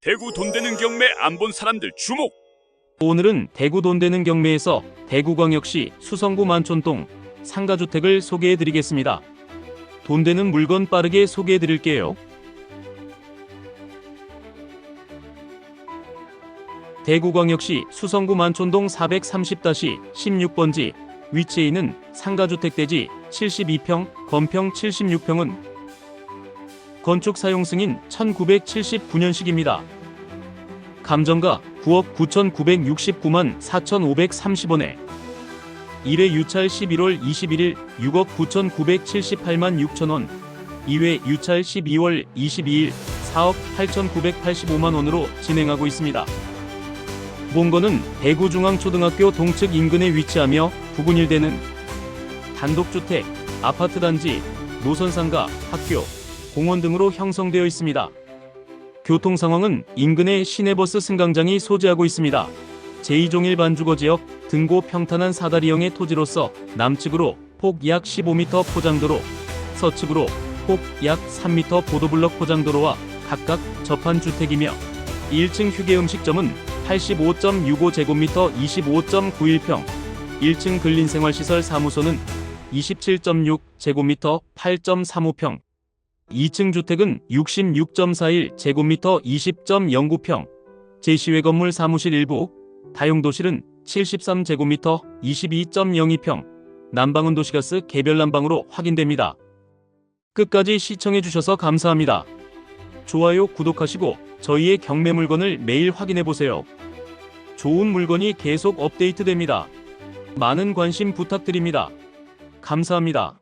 대구 돈 되는 경매 안 본 사람들 주목! 오늘은 대구 돈 되는 경매에서 대구광역시 수성구 만촌동 상가주택을 소개해 드리겠습니다. 돈 되는 물건 빠르게 소개해 드릴게요. 대구광역시 수성구 만촌동 430-16번지 위치에 있는 상가주택 대지 72평, 건평 76평은 건축 사용 승인 1979년식입니다. 감정가 9억 9,969만 4,530원에 1회 유찰 11월 21일 6억 9,978만 6천원 2회 유찰 12월 22일 4억 8,985만 원으로 진행하고 있습니다. 본거는 대구중앙초등학교 동측 인근에 위치하며 부근일대는 단독주택, 아파트 단지, 노선상가, 학교, 공원 등으로 형성되어 있습니다. 교통 상황은 인근의 시내버스 승강장이 소재하고 있습니다. 제2종일 반주거 지역 등고 평탄한 사다리형의 토지로서 남측으로 폭 약 15m 포장도로, 서측으로 폭 약 3m 보도블럭 포장도로와 각각 접한 주택이며 1층 휴게 음식점은 85.65제곱미터 25.91평, 1층 근린생활시설 사무소는 27.6제곱미터 8.35평, 2층 주택은 66.41 제곱미터 20.09평, 제시외 건물 사무실 일부, 다용도실은 73 제곱미터 22.02평, 난방은 도시가스 개별 난방으로 확인됩니다. 끝까지 시청해 주셔서 감사합니다. 좋아요, 구독하시고 저희의 경매 물건을 매일 확인해 보세요. 좋은 물건이 계속 업데이트됩니다. 많은 관심 부탁드립니다. 감사합니다.